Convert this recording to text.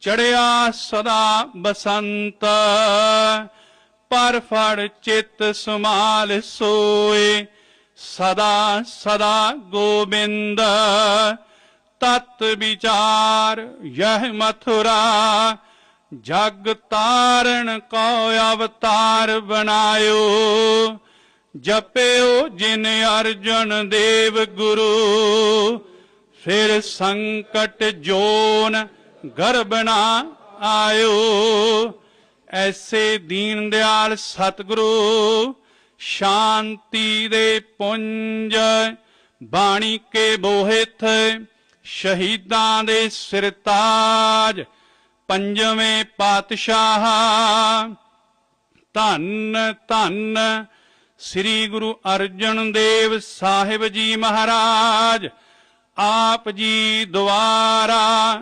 ਚੜਿਆ ਸਦਾ ਬਸੰਤ, ਪਰ ਫੜ ਚਿਤ ਸੁਮਾਲ ਸੋਏ। ਸਦਾ ਸਦਾ ਗੋਬਿੰਦ, ਤਤ ਵਿਚਾਰ ਯਹ ਮਥੁਰਾ। ਜਗ ਤਾਰਨ ਕੋ ਅਵਤਾਰ ਬਣਾਇਓ, ਜਪਿਓ ਜਿਨ ਅਰਜਨ ਦੇਵ ਗੁਰੂ। ਫਿਰ ਸੰਕਟ ਜੋਨ ਗਰਭ ਨਾ ਆਇਓ। ਐਸੇ ਦੀਨ ਦਿਆਲ ਸਤਿਗੁਰੂ ਸ਼ਾਂਤੀ ਦੇ ਪੁੰਜ ਬਾਣੀ ਕੇ ਬੋਹਿਤ ਸ਼ਹੀਦਾਂ ਦੇ ਸਿਰਤਾਜ ਪੰਜਵੇਂ ਪਾਤਸ਼ਾਹ। ਧੰਨ ਧੰਨ ਸ੍ਰੀ ਗੁਰੂ ਅਰਜਨ ਦੇਵ ਸਾਹਿਬ ਜੀ ਮਹਾਰਾਜ, ਆਪ ਜੀ ਦੁਆਰਾ